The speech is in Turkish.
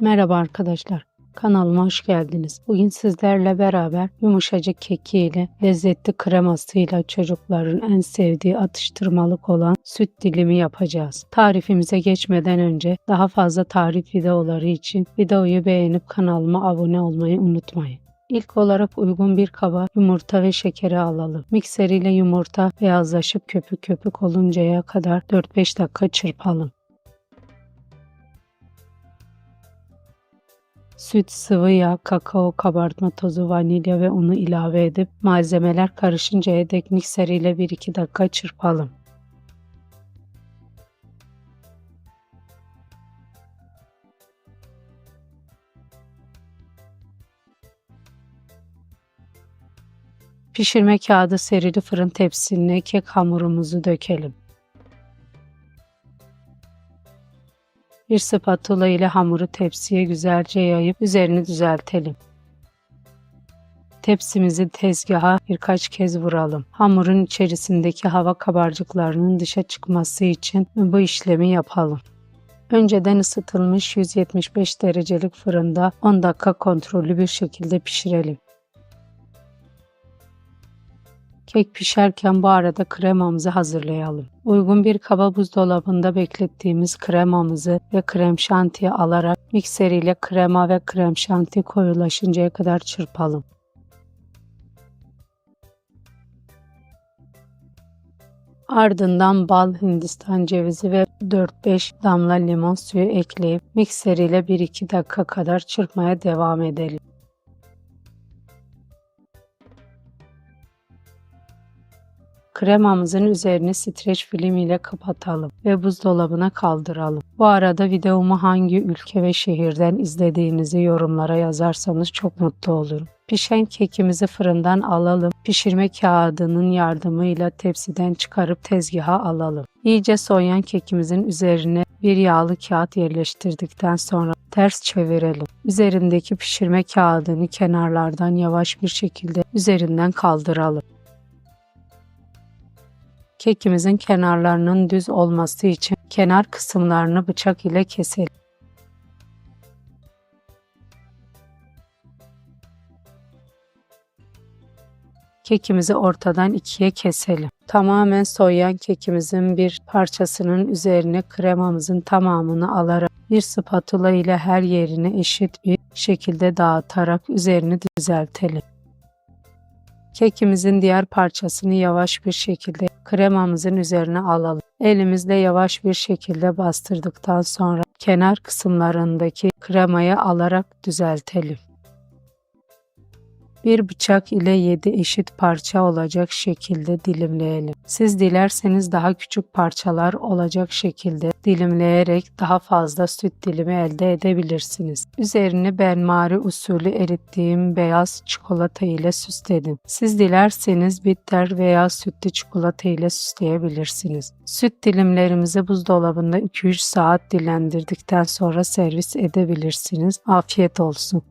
Merhaba arkadaşlar. Kanalıma hoş geldiniz. Bugün sizlerle beraber yumuşacık kekiyle, lezzetli kremasıyla çocukların en sevdiği atıştırmalık olan süt dilimi yapacağız. Tarifimize geçmeden önce daha fazla tarif videoları için videoyu beğenip kanalıma abone olmayı unutmayın. İlk olarak uygun bir kaba yumurta ve şekeri alalım. Mikser ile yumurta beyazlaşıp köpük köpük oluncaya kadar 4-5 dakika çırpalım. Süt, sıvı yağ, kakao, kabartma tozu, vanilya ve unu ilave edip malzemeler karışıncaya dek mikser ile 1-2 dakika çırpalım. Pişirme kağıdı serili fırın tepsisine kek hamurumuzu dökelim. Bir spatula ile hamuru tepsiye güzelce yayıp üzerini düzeltelim. Tepsimizi tezgaha birkaç kez vuralım. Hamurun içerisindeki hava kabarcıklarının dışa çıkması için bu işlemi yapalım. Önceden ısıtılmış 175 derecelik fırında 10 dakika kontrollü bir şekilde pişirelim. Kek pişerken bu arada kremamızı hazırlayalım. Uygun bir kaba buzdolabında beklettiğimiz kremamızı ve krem şantiyi alarak mikser ile krema ve krem şanti koyulaşıncaya kadar çırpalım. Ardından bal, hindistan cevizi ve 4-5 damla limon suyu ekleyip mikser ile 1-2 dakika kadar çırpmaya devam edelim. Kremamızın üzerini streç film ile kapatalım ve buzdolabına kaldıralım. Bu arada videomu hangi ülke ve şehirden izlediğinizi yorumlara yazarsanız çok mutlu olurum. Pişen kekimizi fırından alalım. Pişirme kağıdının yardımıyla tepsiden çıkarıp tezgaha alalım. İyice soğuyan kekimizin üzerine bir yağlı kağıt yerleştirdikten sonra ters çevirelim. Üzerindeki pişirme kağıdını kenarlardan yavaş bir şekilde üzerinden kaldıralım. Kekimizin kenarlarının düz olması için kenar kısımlarını bıçak ile keselim. Kekimizi ortadan ikiye keselim. Tamamen soğuyan kekimizin bir parçasının üzerine kremamızın tamamını alarak bir spatula ile her yerine eşit bir şekilde dağıtarak üzerini düzeltelim. Kekimizin diğer parçasını yavaş bir şekilde kremamızın üzerine alalım. Elimizle yavaş bir şekilde bastırdıktan sonra kenar kısımlarındaki kremayı alarak düzeltelim. Bir bıçak ile 7 eşit parça olacak şekilde dilimleyelim. Siz dilerseniz daha küçük parçalar olacak şekilde dilimleyerek daha fazla süt dilimi elde edebilirsiniz. Üzerini benmari usulü erittiğim beyaz çikolata ile süsledim. Siz dilerseniz bitter veya sütlü çikolata ile süsleyebilirsiniz. Süt dilimlerimizi buzdolabında 2-3 saat dilendirdikten sonra servis edebilirsiniz. Afiyet olsun.